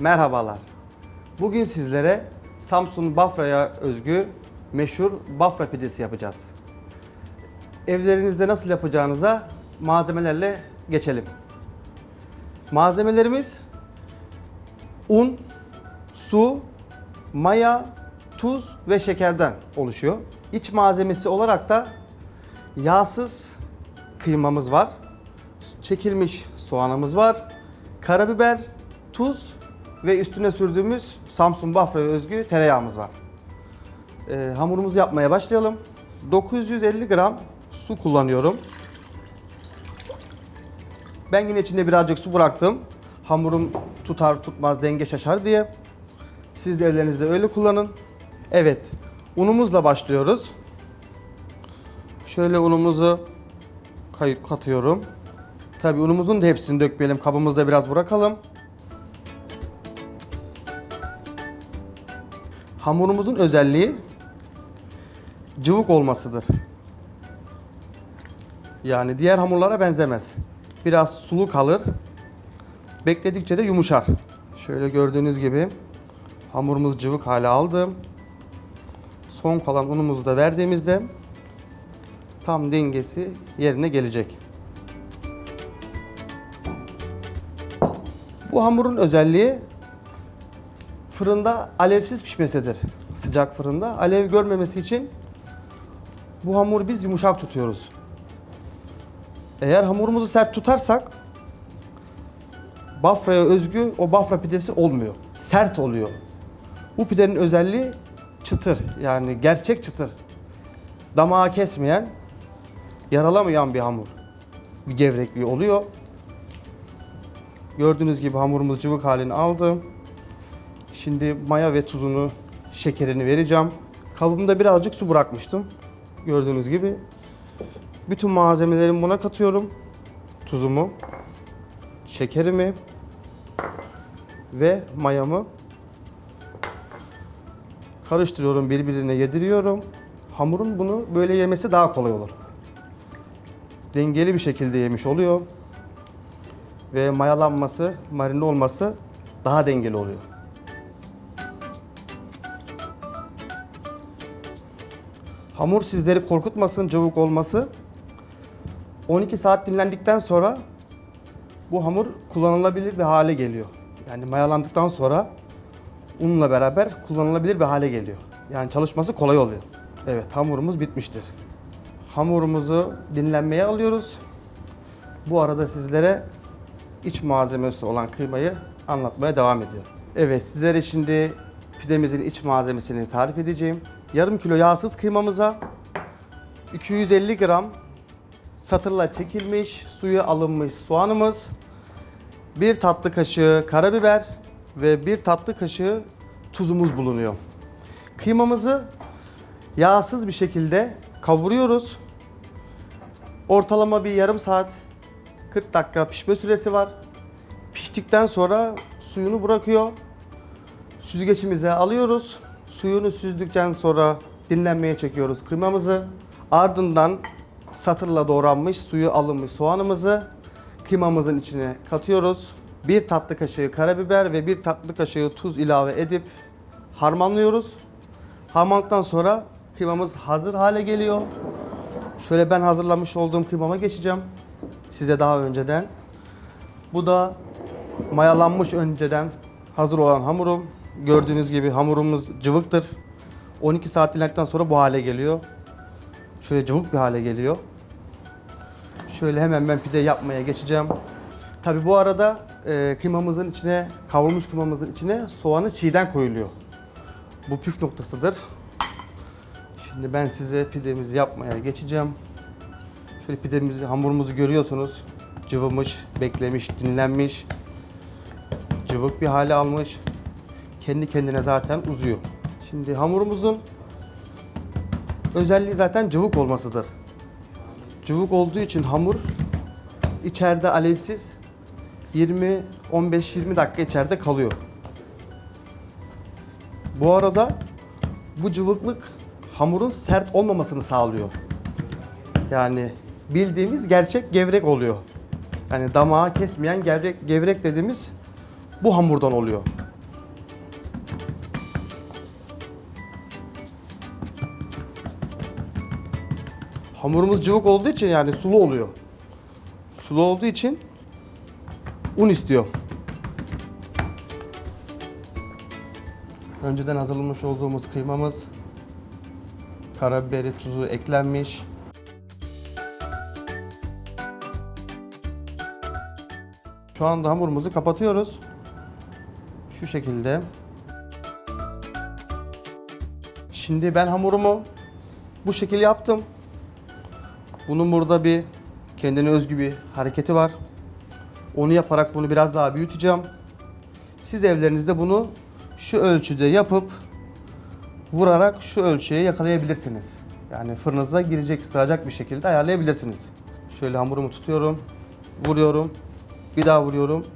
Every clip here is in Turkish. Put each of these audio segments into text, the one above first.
Merhabalar. Bugün sizlere Samsun Bafra'ya özgü meşhur Bafra pidesi yapacağız. Evlerinizde nasıl yapacağınıza malzemelerle geçelim. Malzemelerimiz un, su, maya, tuz ve şekerden oluşuyor. İç malzemesi olarak da yağsız kıymamız var. Çekilmiş soğanımız var. Karabiber, tuz ve üstüne sürdüğümüz Samsun Bafra'ya özgü tereyağımız var. Ee, hamurumuzu yapmaya başlayalım. 950 gram su kullanıyorum. Ben yine içinde birazcık su bıraktım. Hamurum tutar tutmaz denge şaşar diye. Siz de evlerinizde öyle kullanın. Evet, unumuzla başlıyoruz. Şöyle unumuzu katıyorum. Tabii unumuzun da hepsini dökmeyelim. Kabımızda biraz bırakalım. Hamurumuzun özelliği cıvık olmasıdır. Yani diğer hamurlara benzemez. Biraz sulu kalır. Bekledikçe de yumuşar. Şöyle gördüğünüz gibi hamurumuz cıvık hale aldı. Son kalan unumuzu da verdiğimizde tam dengesi yerine gelecek. Bu hamurun özelliği fırında alevsiz pişmesidir. Sıcak fırında. Alev görmemesi için bu hamuru biz yumuşak tutuyoruz. Eğer hamurumuzu sert tutarsak Bafra'ya özgü o Bafra pidesi olmuyor. Sert oluyor. Bu pidenin özelliği çıtır. Yani gerçek çıtır. Damağı kesmeyen, yaralamayan bir hamur. Bir gevrekliği oluyor. Gördüğünüz gibi hamurumuz cıvık halini aldı. Şimdi maya ve tuzunu, şekerini vereceğim. Kabımda birazcık su bırakmıştım. Gördüğünüz gibi. Bütün malzemelerimi buna katıyorum. Tuzumu, şekerimi ve mayamı karıştırıyorum, birbirine yediriyorum. Hamurun bunu böyle yemesi daha kolay olur. Dengeli bir şekilde yemiş oluyor ve mayalanması, marine olması daha dengeli oluyor. Hamur sizleri korkutmasın, cıvık olması. 12 saat dinlendikten sonra bu hamur kullanılabilir bir hale geliyor. Yani mayalandıktan sonra unla beraber kullanılabilir bir hale geliyor. Yani çalışması kolay oluyor. Evet, hamurumuz bitmiştir. Hamurumuzu dinlenmeye alıyoruz. Bu arada sizlere iç malzemesi olan kıymayı anlatmaya devam ediyorum. Evet sizlere şimdi pidemizin iç malzemesini tarif edeceğim. Yarım kilo yağsız kıymamıza 250 gram satırla çekilmiş, suyu alınmış soğanımız, bir tatlı kaşığı karabiber ve bir tatlı kaşığı tuzumuz bulunuyor. Kıymamızı yağsız bir şekilde kavuruyoruz. Ortalama bir yarım saat 40 dakika pişme süresi var. Piştikten sonra suyunu bırakıyor. Süzgeçimize alıyoruz. Suyunu süzdükten sonra dinlenmeye çekiyoruz kıymamızı. Ardından satırla doğranmış, suyu alınmış soğanımızı kıymamızın içine katıyoruz. Bir tatlı kaşığı karabiber ve bir tatlı kaşığı tuz ilave edip harmanlıyoruz. Harmanladıktan sonra kıymamız hazır hale geliyor. Şöyle ben hazırlamış olduğum kıymama geçeceğim. Size daha önceden. Bu da mayalanmış önceden hazır olan hamurum. Gördüğünüz gibi hamurumuz cıvıktır. 12 saat dinlendikten sonra bu hale geliyor. Şöyle cıvık bir hale geliyor. Şöyle hemen ben pide yapmaya geçeceğim. Tabi bu arada e, kıymamızın içine, kavrulmuş kıymamızın içine soğanı çiğden koyuluyor. Bu püf noktasıdır. Şimdi ben size pidemizi yapmaya geçeceğim. Şöyle pidemizi, hamurumuzu görüyorsunuz. Cıvımış, beklemiş, dinlenmiş. Cıvık bir hale almış. Kendi kendine zaten uzuyor. Şimdi hamurumuzun özelliği zaten cıvık olmasıdır. Cıvık olduğu için hamur içeride alevsiz 20 15-20 dakika içeride kalıyor. Bu arada bu cıvıklık hamurun sert olmamasını sağlıyor. Yani bildiğimiz gerçek gevrek oluyor. Yani damağı kesmeyen gevrek, gevrek dediğimiz bu hamurdan oluyor. Hamurumuz cıvık olduğu için yani sulu oluyor. Sulu olduğu için un istiyor. Önceden hazırlamış olduğumuz kıymamız, karabiberi, tuzu eklenmiş. Şu anda hamurumuzu kapatıyoruz. Şu şekilde. Şimdi ben hamurumu bu şekil yaptım. Bunun burada bir kendine özgü bir hareketi var. Onu yaparak bunu biraz daha büyüteceğim. Siz evlerinizde bunu şu ölçüde yapıp vurarak şu ölçüye yakalayabilirsiniz. Yani fırınıza girecek, sığacak bir şekilde ayarlayabilirsiniz. Şöyle hamurumu tutuyorum, vuruyorum, bir daha vuruyorum.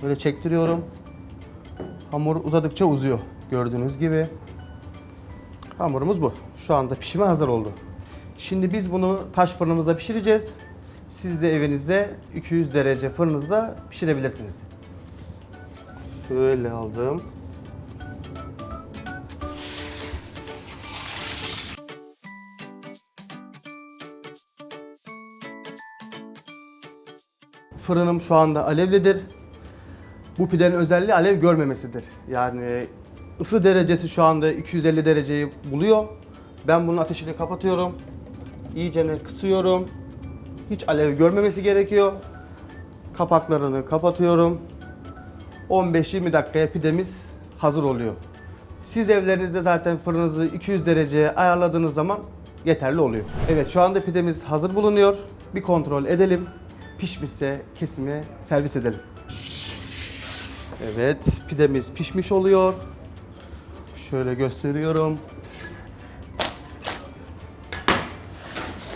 Şöyle çektiriyorum. Hamur uzadıkça uzuyor gördüğünüz gibi. Hamurumuz bu. Şu anda pişime hazır oldu. Şimdi biz bunu taş fırınımızda pişireceğiz. Siz de evinizde 200 derece fırınızda pişirebilirsiniz. Şöyle aldım. Fırınım şu anda alevlidir. Bu pidenin özelliği alev görmemesidir. Yani ısı derecesi şu anda 250 dereceyi buluyor. Ben bunun ateşini kapatıyorum. İyicene kısıyorum. Hiç alev görmemesi gerekiyor. Kapaklarını kapatıyorum. 15-20 dakikaya pidemiz hazır oluyor. Siz evlerinizde zaten fırınınızı 200 dereceye ayarladığınız zaman yeterli oluyor. Evet şu anda pidemiz hazır bulunuyor. Bir kontrol edelim. Pişmişse kesime servis edelim. Evet pidemiz pişmiş oluyor. Şöyle gösteriyorum.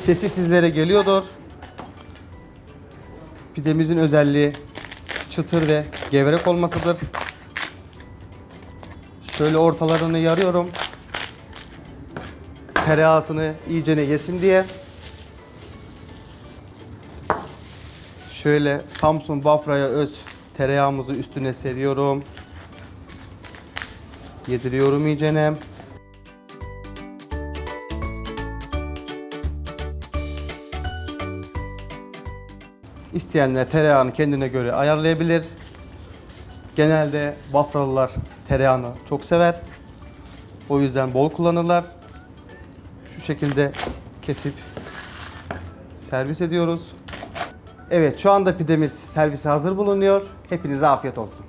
Sesi sizlere geliyordur. Pidemizin özelliği çıtır ve gevrek olmasıdır. Şöyle ortalarını yarıyorum. Tereyağısını iyicene yesin diye. Şöyle Samsun Bafra'ya öz tereyağımızı üstüne seriyorum. Yediriyorum iyicene. İsteyenler tereyağını kendine göre ayarlayabilir. Genelde Bafralılar tereyağını çok sever. O yüzden bol kullanırlar. Şu şekilde kesip servis ediyoruz. Evet şu anda pidemiz servise hazır bulunuyor. Hepinize afiyet olsun.